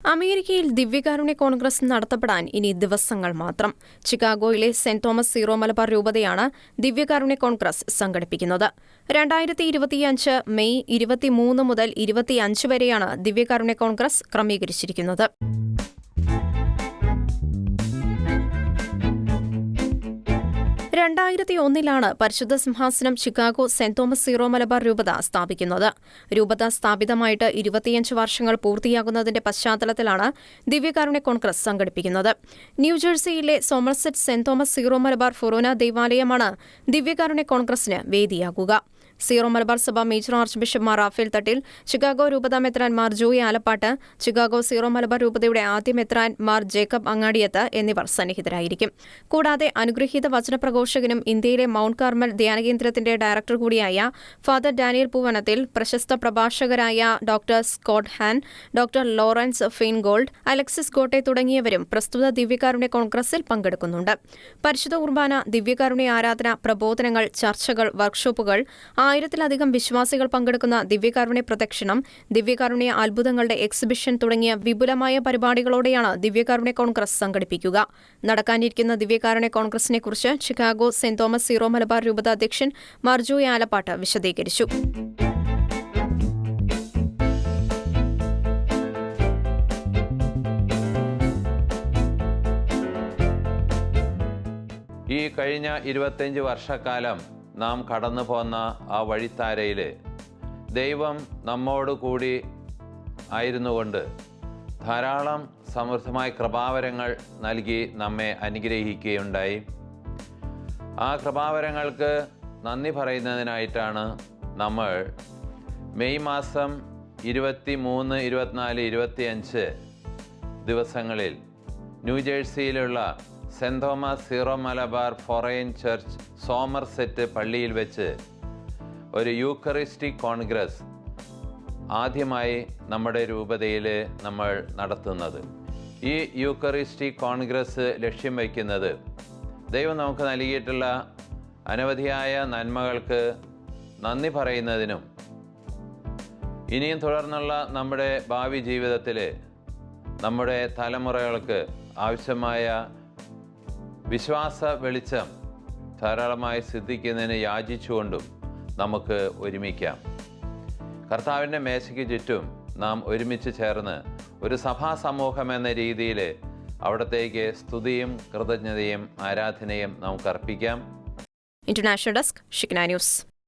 അമേരിക്കയിൽ ദിവ്യകാരുണ്യ കോൺഗ്രസ് നടത്തപ്പെടാൻ ഇനി ദിവസങ്ങൾ മാത്രം. ചിക്കാഗോയിലെ സെന്റ് തോമസ് സീറോ മലബാർ രൂപതയാണ് ദിവ്യകാരുണ്യ കോൺഗ്രസ് സംഘടിപ്പിക്കുന്നത്. രണ്ടായിരത്തി ഇരുപത്തിയഞ്ച് മെയ് ഇരുപത്തിമൂന്ന് മുതൽ ഇരുപത്തിയഞ്ച് വരെയാണ് ദിവ്യകാരുണ്യ കോൺഗ്രസ് ക്രമീകരിച്ചിരിക്കുന്നത്. രണ്ടായിരത്തി ഒന്നിലാണ് പരിശുദ്ധ സിംഹാസനം Chicago Saint Thomas Syro Malabar രൂപത സ്ഥാപിക്കുന്നത്. രൂപത സ്ഥാപിതമായിട്ട് ഇരുപത്തിയഞ്ച് വർഷങ്ങൾ പൂർത്തിയാകുന്നതിന്റെ പശ്ചാത്തലത്തിലാണ് ദിവ്യകാരുണ്യ കോൺഗ്രസ് സംഘടിപ്പിക്കുന്നത്. ന്യൂജേഴ്സിയിലെ Somerset Saint Thomas Syro Malabar ഫൊറോന ദേവാലയമാണ് ദിവ്യകാരുണ്യ കോൺഗ്രസിന് വേദിയാകുക. സീറോ മലബാർ സഭ major archbishop Mar Raphael Thattil Chicago രൂപത മെത്രാൻമാർ ജോയി ആലപ്പാട്ട് ചിക്കാഗോ സീറോ മലബാർ രൂപതയുടെ ആദ്യ മെത്രാൻമാർ ജേക്കബ് അങ്ങാടിയത്ത് എന്നിവർ സന്നിഹിതരായിരിക്കും. കൂടാതെ അനുഗ്രഹീത വചനപ്രഘോഷകനും ഇന്ത്യയിലെ മൌണ്ട് കാർമൽ ധ്യാനകേന്ദ്രത്തിന്റെ ഡയറക്ടർ കൂടിയായ ഫാദർ ഡാനിയൽ പൂവനത്തിൽ പ്രശസ്ത പ്രഭാഷകരായ doctor Scott Hahn doctor Lawrence Feingold Alexis Gotte തുടങ്ങിയവരും പ്രസ്തുത ദിവ്യകാരുണ്യ കോൺഗ്രസിൽ പങ്കെടുക്കുന്നുണ്ട്. പരിശുദ്ധ കുർബാന ദിവ്യകാരുണ്യ ആരാധന പ്രബോധനങ്ങൾ ചർച്ചകൾ വർക്ക്ഷോപ്പുകൾ ആയിരത്തിലധികം വിശ്വാസികൾ പങ്കെടുക്കുന്ന ദിവ്യകാരുണ്യ പ്രദക്ഷിണം ദിവ്യകാരുണ്യ അത്ഭുതങ്ങളുടെ എക്സിബിഷൻ തുടങ്ങിയ വിപുലമായ പരിപാടികളോടെയാണ് ദിവ്യകാരുണ്യ കോൺഗ്രസ് സംഘടിപ്പിക്കുക. നടക്കാനിരിക്കുന്ന ദിവ്യകാരുണ്യ കോൺഗ്രസിനെക്കുറിച്ച് Chicago Saint Thomas Syro Malabar രൂപത അധ്യക്ഷൻ മർജോയ് ആലപ്പാട്ട് വിശദീകരിച്ചു. ഈ കഴിഞ്ഞ ഇരുപത്തഞ്ച് വർഷക്കാലം നാം കടന്നു പോന്ന ആ വഴിത്താരയിൽ ദൈവം നമ്മോട് കൂടി ആയിരുന്നുകൊണ്ട് ധാരാളം സമൃദ്ധമായ കൃപാവരങ്ങൾ നൽകി നമ്മെ അനുഗ്രഹിക്കുകയുണ്ടായി. ആ കൃപാവരങ്ങൾക്ക് നന്ദി പറയുന്നതിനായിട്ടാണ് നമ്മൾ മെയ് മാസം ഇരുപത്തി മൂന്ന് ഇരുപത്തിനാല് ഇരുപത്തിയഞ്ച് ദിവസങ്ങളിൽ ന്യൂജേഴ്സിയിലുള്ള Saint Thomas Syro Malabar Forane church Somerset പള്ളിയിൽ വെച്ച് ഒരു യൂക്കറിസ്റ്റിക് കോൺഗ്രസ് ആദ്യമായി നമ്മുടെ രൂപതയിൽ നമ്മൾ നടത്തുന്നത്. ഈ യൂക്കറിസ്റ്റിക് കോൺഗ്രസ് ലക്ഷ്യം വയ്ക്കുന്നത് ദൈവം നമുക്ക് നൽകിയിട്ടുള്ള അനവധിയായ നന്മകൾക്ക് നന്ദി പറയുന്നതിനും ഇനിയും തുടർന്നുള്ള നമ്മുടെ ഭാവി ജീവിതത്തിൽ നമ്മുടെ തലമുറകൾക്ക് ആവശ്യമായ വിശ്വാസ വെളിച്ചം ധാരാളമായി സിദ്ധിക്കുന്നതിന് യാചിച്ചുകൊണ്ടും നമുക്ക് ഒരുമിക്കാം. കർത്താവിന്റെ മേശയ്ക്ക് ചുറ്റും നാം ഒരുമിച്ച് ചേർന്ന് ഒരു സഭാ സമൂഹം എന്ന രീതിയിൽ അവിടത്തേക്ക് സ്തുതിയും കൃതജ്ഞതയും ആരാധനയും നമുക്ക് അർപ്പിക്കാം ഇന്റർനാഷണൽ ഡെസ്ക് ഷിക്ന ന്യൂസ്